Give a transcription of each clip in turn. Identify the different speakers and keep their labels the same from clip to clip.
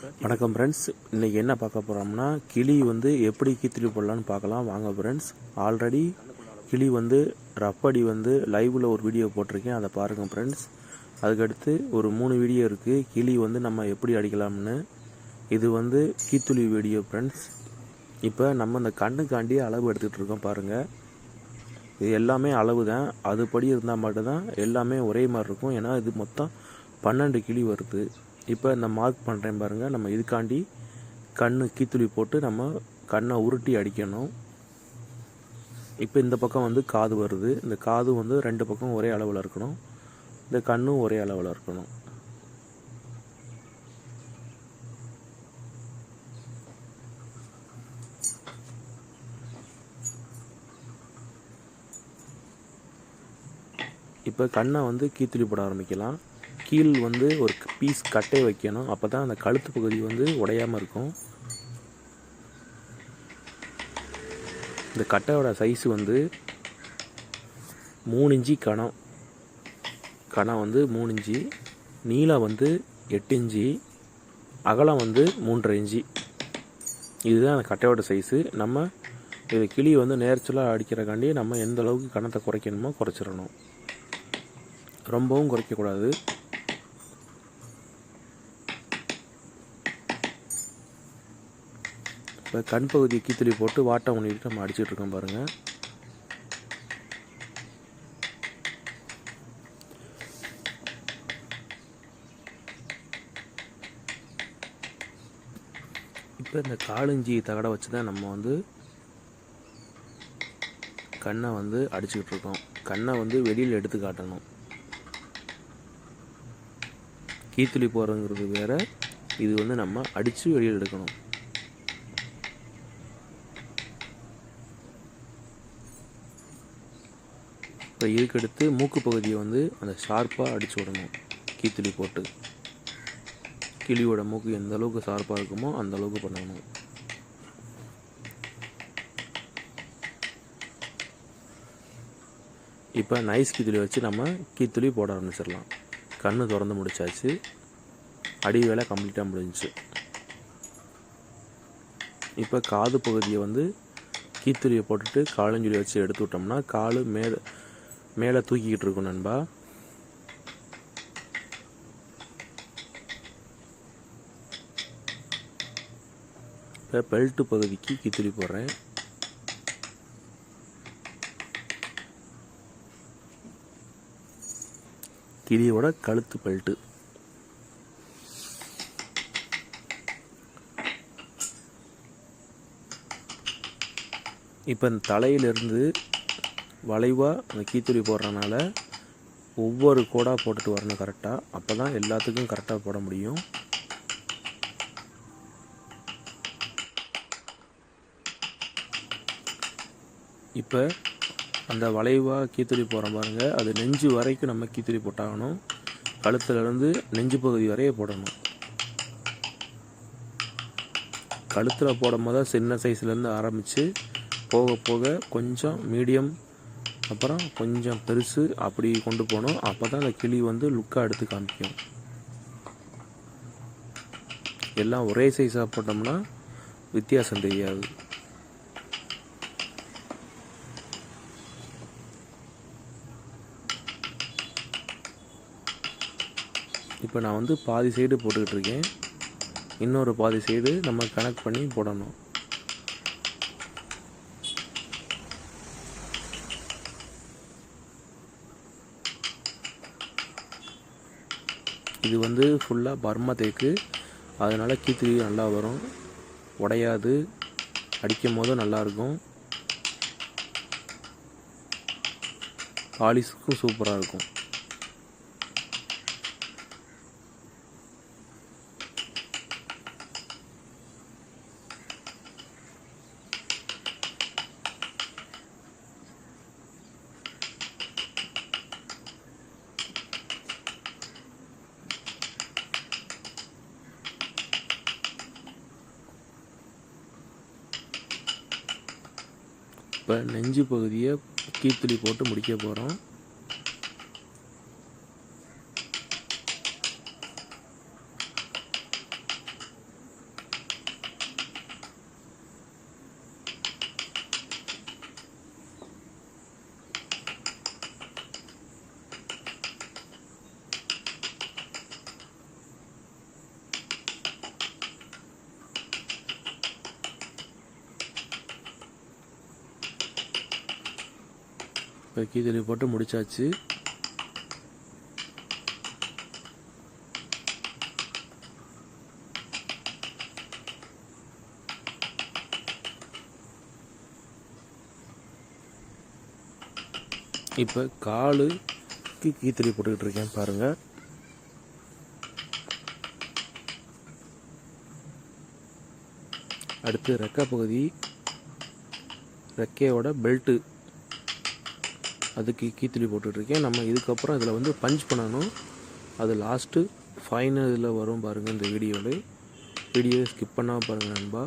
Speaker 1: வணக்கம் ஃப்ரெண்ட்ஸ் இன்றைக்கி என்ன பார்க்க போகிறோம்னா கிளி வந்து எப்படி கீத்துளி போடலான்னு பார்க்கலாம். வாங்க ஃப்ரெண்ட்ஸ் ஆல்ரெடி கிளி வந்து ரப்படி வந்து லைவில் ஒரு வீடியோ போட்டிருக்கேன். அதை பாருங்கள் ஃப்ரெண்ட்ஸ் அதுக்கடுத்து ஒரு மூணு வீடியோ இருக்குது கிளி வந்து நம்ம எப்படி அடிக்கலாம்னு. இது வந்து கீத்துளி வீடியோ ஃப்ரெண்ட்ஸ் இப்போ நம்ம இந்த கண்ணுக்காண்டி அளவு எடுத்துகிட்டு இருக்கோம் பாருங்கள் இது எல்லாமே அளவு தான் அதுபடி இருந்தால் மட்டும்தான் எல்லாமே ஒரே மாதிரி இருக்கும். ஏன்னா இது மொத்தம் பன்னெண்டு கிளி வருது. இப்போ இந்த மார்க் பண்ணுறேன் பாருங்கள் நம்ம இதுக்காண்டி கண்ணு கீத்துளி போட்டு நம்ம கண்ணை உருட்டி அடிக்கணும். இப்போ இந்த பக்கம் வந்து காது வருது. இந்த காது வந்து ரெண்டு பக்கம் ஒரே அளவில் இருக்கணும். இந்த கண்ணும் ஒரே அளவில் இருக்கணும். இப்போ கண்ணை வந்து கீத்துளி போட ஆரம்பிக்கலாம். கீழ் வந்து ஒரு பீஸ் கட்டை வைக்கணும். அப்போ தான் அந்த கழுத்து பகுதி வந்து உடையாமல் இருக்கும். இந்த கட்டையோட சைஸ் வந்து மூணு இன்ச்சி கணம். கணம் வந்து மூணு இன்ச்சி நீளம் வந்து எட்டு இன்ச்சி அகலம் வந்து மூன்றரை இன்ச்சி. இதுதான் அந்த கட்டையோட சைஸு நம்ம இது கிளி வந்து நேர்ச்சலாக அடிக்கிறக்காண்டி நம்ம எந்த அளவுக்கு கணத்தை குறைக்கணுமோ குறைச்சிடணும். ரொம்பவும் குறைக்கக்கூடாது. இப்போ கண் பகுதியை கீத்துளி போட்டு வாட்டம் பண்ணிட்டு நம்ம அடிச்சிட்டு இருக்கோம் பாருங்கள் இப்போ இந்த காலஞ்சி தகடை வச்சு தான் நம்ம வந்து கண்ணை வந்து அடிச்சுக்கிட்டு இருக்கோம். கண்ணை வந்து வெளியில் எடுத்து காட்டணும். கீத்துளி போகிறதுங்கிறது வேற இது வந்து நம்ம அடித்து வெளியில் எடுக்கணும். இப்போ இதுக்கடுத்து மூக்கு பகுதியை வந்து அந்த ஷார்ப்பாக அடித்து விடணும். கீத்துளி போட்டு. கிளியோட மூக்கு எந்த அளவுக்கு ஷார்ப்பாக இருக்குமோ அந்த அளவுக்கு பண்ணணும். இப்போ நைஸ் கீத்துளி வச்சு நம்ம கீத்துளி போட ஆரம்பிச்சிடலாம். கண்ணு திறந்து முடிச்சாச்சு. அடி வேலை கம்ப்ளீட்டாக முடிஞ்சுச்சு. இப்போ காது பகுதியை வந்து கீத்துளியை போட்டுட்டு காலஞ்சுளி வச்சு எடுத்து விட்டோம்னா காலு மேலே மேலே தூக்கிக்கிட்டு இருக்கும் நண்பா. இப்போ பெல்ட்டு பகுதிக்கு கீத்துளி போடுறேன். கிளியோட கழுத்து பெல்ட்டு இப்போ இந்த தலையிலிருந்து வளைவாக அந்த கீத்துளி போடுறனால ஒவ்வொரு கோடாக போட்டுட்டு வரணும் கரெக்டாக அப்போ தான் எல்லாத்துக்கும் கரெக்டாக போட முடியும். இப்போ அந்த வளைவாக கீத்துளி போடுறோம் பாருங்கள் அது நெஞ்சு வரைக்கும் நம்ம கீத்துளி போட்டாகணும். கழுத்துலேருந்து நெஞ்சு பகுதி வரைய போடணும். கழுத்தில் போடும் போது சின்ன சைஸ்லேருந்து ஆரம்பித்து போக போக கொஞ்சம் மீடியம் அப்புறம் கொஞ்சம் பெருசு அப்படி கொண்டு போகணும் அப்போ தான் அந்த கிளி வந்து லுக்காக எடுத்து காமிக்கும். எல்லாம் ஒரே சைஸாக போட்டோம்னா வித்தியாசம் தெரியாது. இப்போ நான் வந்து பாதி சைடு போட்டுக்கிட்டு இருக்கேன். இன்னொரு பாதி சைடு நம்ம கனெக்ட் பண்ணி போடணும். இது வந்து ஃபுல்லாக பர்மா தேக்கு. அதனால் கீத்துளி நல்லா வரும். உடையாது. அடிக்கும் போதும் நல்லாயிருக்கும் பாலிஸுக்கும் சூப்பராக இருக்கும். இப்போ நெஞ்சு பகுதியை கீத்துளி போட்டு முடிக்க போகிறோம். இப்போ கீத்தொலி போட்டு முடிச்சாச்சு. இப்போ காலுக்கு கீத்தடி போட்டுக்கிட்டு இருக்கேன் பாருங்கள் அடுத்து ரெக்கை பகுதி ரெக்கையோட பெல்ட்டு அதுக்கு கீத்தொலி போட்டுட்ருக்கேன். நம்ம இதுக்கப்புறம் இதில் வந்து பஞ்ச் பண்ணணும். அது லாஸ்ட்டு ஃபைனல் இதில் வரும் பாருங்கள் இந்த வீடியோவில் வீடியோ ஸ்கிப் பண்ணால் பாருங்கள் நண்பா.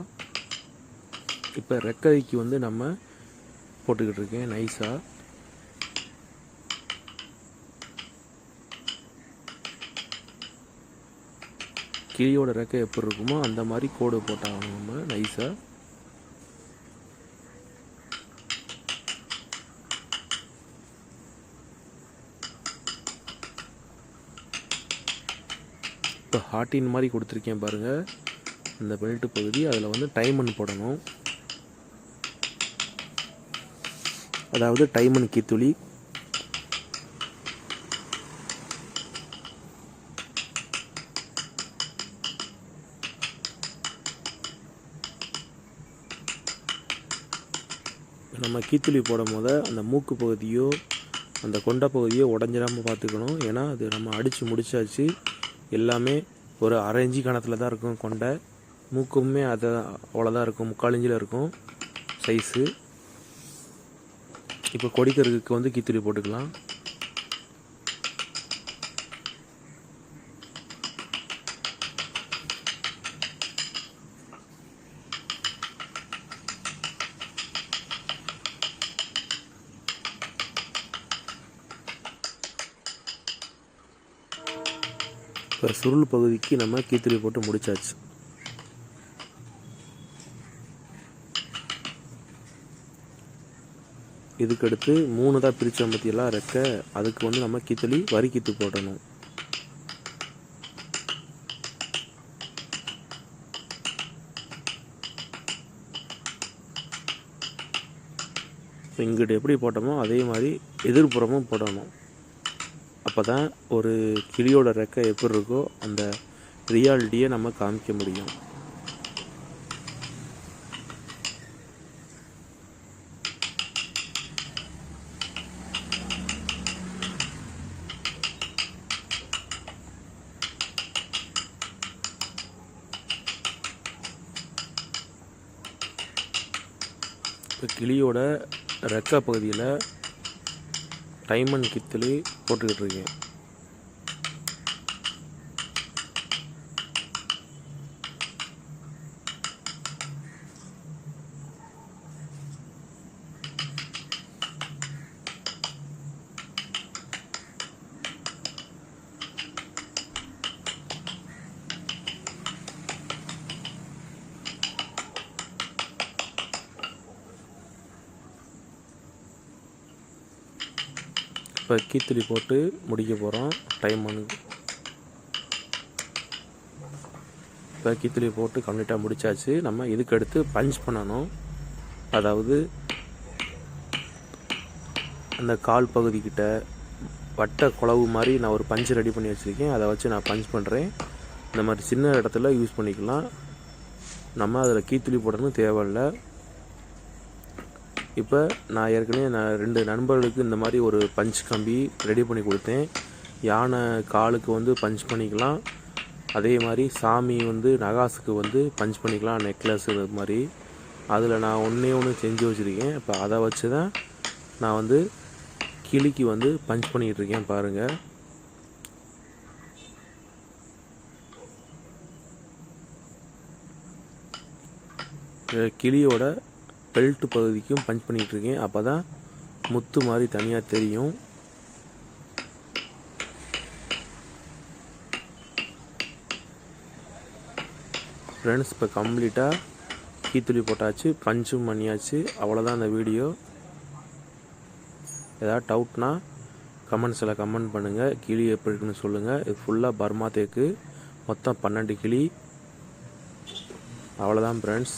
Speaker 1: இப்போ ரெக்கைக்கு வந்து நம்ம போட்டுக்கிட்டு இருக்கேன் நைஸாக கிளியோட ரெக்கை எப்படி இருக்குமோ அந்த மாதிரி கோடு போட்டாகணும் நம்ம. நைஸாக இப்போ ஹார்ட்டின் மாதிரி கொடுத்துருக்கேன் பாருங்கள் அந்த பெல்ட் பகுதி அதில் வந்து டைமன் போடணும். அதாவது டைமன் கீத்துளி. நம்ம கீத்துளி போடும் போது அந்த மூக்கு பகுதியோ அந்த கொண்ட பகுதியோ உடஞ்சிடாமல் பார்த்துக்கணும். ஏன்னா அது நம்ம அடித்து முடிச்சாச்சு. எல்லாமே ஒரு அரைஞ்சி கணத்தில் தான் இருக்கும் கொண்டை. மூக்குமே அதை அவ்வளோதான் இருக்கும். முக்காலஞ்சில் இருக்கும் சைஸு இப்போ கொடிக்கருக்கு வந்து கித்திரி போட்டுக்கலாம். இப்போ சுருள் பகுதிக்கு நம்ம கீத்துளி போட்டு முடிச்சாச்சு. இதுக்கடுத்து மூணு தான் பிரித்த பற்றியெல்லாம் ரெக்க. அதுக்கு வந்து நம்ம கீத்துளி வரி கீத்து போடணும். இங்கிட்டு எப்படி போட்டோமோ அதே மாதிரி எதிர்ப்புறமும் போடணும். அப்போ தான் ஒரு கிளியோட ரெக்கை எப்படி இருக்கோ அந்த ரியாலிட்டியை நம்ம காமிக்க முடியும். இப்போ கிளியோட ரெக்கா பகுதியில் டைமண்ட் கித்தலி போட்டுக்கிட்டு இருக்கேன். இப்போ கீத்துளி போட்டு முடிக்க போகிறோம். டைம் ஒன்று இப்போ கீத்துளி போட்டு கம்ப்ளீட்டாக முடிச்சாச்சு. நம்ம இதுக்கு அடுத்து பஞ்ச் பண்ணணும். அதாவது அந்த கால் பகுதிக்கிட்ட வட்ட குழவு மாதிரி நான் ஒரு பஞ்சு ரெடி பண்ணி வச்சுருக்கேன். அதை வச்சு நான் பஞ்ச் பண்ணுறேன் இந்த மாதிரி சின்ன இடத்துல யூஸ் பண்ணிக்கலாம். நம்ம அதில் கீத்துளி போடணும் தேவையில்லை. இப்போ நான் ஏற்கனவே நான் ரெண்டு நண்பர்களுக்கு இந்த மாதிரி ஒரு பஞ்ச் கம்பி ரெடி பண்ணி கொடுத்தேன். யானை காலுக்கு வந்து பஞ்ச் பண்ணிக்கலாம். அதே மாதிரி சாமி வந்து நகாசுக்கு வந்து பஞ்ச் பண்ணிக்கலாம் நெக்லஸ் இது மாதிரி. அதில் நான் ஒன்றே ஒன்று செஞ்சு வச்சுருக்கேன். இப்போ அதை வச்சு தான் நான் வந்து கிளிக்கு வந்து பஞ்ச் பண்ணிகிட்டு இருக்கேன் பாருங்கள் கிளியோட பெல்ட் பகுதிக்கும் பஞ்ச் பண்ணிகிட்ருக்கேன் அப்போ தான் முத்து மாதிரி தனியாக தெரியும். ஃப்ரெண்ட்ஸ் இப்போ கம்ப்ளீட்டாக கீத்துளி போட்டாச்சு பஞ்சும் பண்ணியாச்சு. அவ்வளோதான் அந்த வீடியோ. ஏதாவது டவுட்னா கமெண்ட்ஸில் கமெண்ட் பண்ணுங்கள் கிளி எப்படி இருக்குன்னு சொல்லுங்கள் இது ஃபுல்லாக பர்மா தேக்கு. மொத்தம் பன்னெண்டு கிளி. அவ்வளோதான் ஃப்ரெண்ட்ஸ்